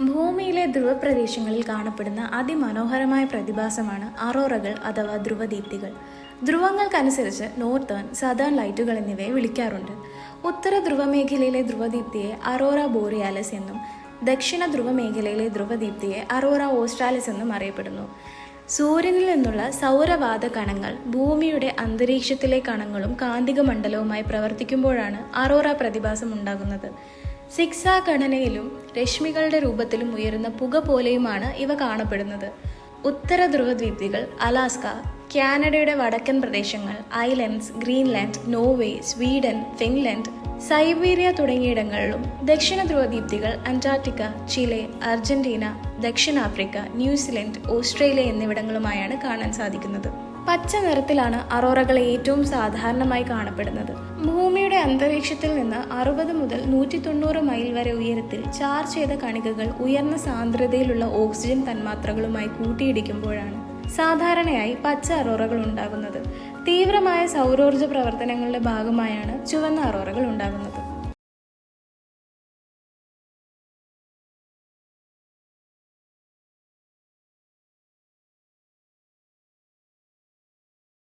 ഭൂമിയിലെ ധ്രുവപ്രദേശങ്ങളിൽ കാണപ്പെടുന്ന അതിമനോഹരമായ പ്രതിഭാസമാണ് അറോറകൾ അഥവാ ധ്രുവദീപ്തികൾ. ധ്രുവങ്ങൾക്കനുസരിച്ച് നോർത്തേൺ സദേൺ ലൈറ്റുകൾ എന്നിവയെ വിളിക്കാറുണ്ട്. ഉത്തര ധ്രുവമേഖലയിലെ ധ്രുവദീപ്തിയെ അറോറ ബോറിയാലസ് എന്നും ദക്ഷിണ ധ്രുവമേഖലയിലെ ധ്രുവദീപ്തിയെ അറോറ ഓസ്ട്രാലിസ് എന്നും അറിയപ്പെടുന്നു. സൂര്യനിൽ നിന്നുള്ള സൗരവാത കണങ്ങൾ ഭൂമിയുടെ അന്തരീക്ഷത്തിലെ കണങ്ങളും കാന്തിക മണ്ഡലവുമായി പ്രവർത്തിക്കുമ്പോഴാണ് അറോറ പ്രതിഭാസം ഉണ്ടാകുന്നത്. സിക്സാ ഘടനയിലും രശ്മികളുടെ രൂപത്തിലും ഉയരുന്ന പുക പോലെയുമാണ് ഇവ കാണപ്പെടുന്നത്. ഉത്തര ധ്രുവദ്വീപികൾ അലാസ്ക കാനഡയുടെ വടക്കൻ പ്രദേശങ്ങൾ islands Greenland Norway Sweden Finland Siberia തുടങ്ങിയിടങ്ങളിലും ദക്ഷിണ ധ്രുവദ്വീപ്തികൾ അന്റാർട്ടിക്ക ചിലെ അർജന്റീന ദക്ഷിണാഫ്രിക്ക ന്യൂസിലൻഡ് ഓസ്ട്രേലിയ എന്നിവിടങ്ങളുമായാണ് കാണാൻ സാധിക്കുന്നത്. പച്ച നിറത്തിലാണ് അറോറകൾ ഏറ്റവും സാധാരണമായി കാണപ്പെടുന്നത്. ഭൂമിയുടെ അന്തരീക്ഷത്തിൽ നിന്ന് അറുപത് മുതൽ നൂറ്റി തൊണ്ണൂറ് മൈൽ വരെ ഉയരത്തിൽ ചാർജ് ചെയ്ത കണികകൾ ഉയർന്ന സാന്ദ്രതയിലുള്ള ഓക്സിജൻ തന്മാത്രകളുമായി കൂട്ടിയിടിക്കുമ്പോഴാണ് സാധാരണയായി പച്ച അറോറകൾ ഉണ്ടാകുന്നത്. തീവ്രമായ സൗരോർജ പ്രവർത്തനങ്ങളുടെ ഭാഗമായാണ് ചുവന്ന അറോറകൾ ഉണ്ടാകുന്നത്.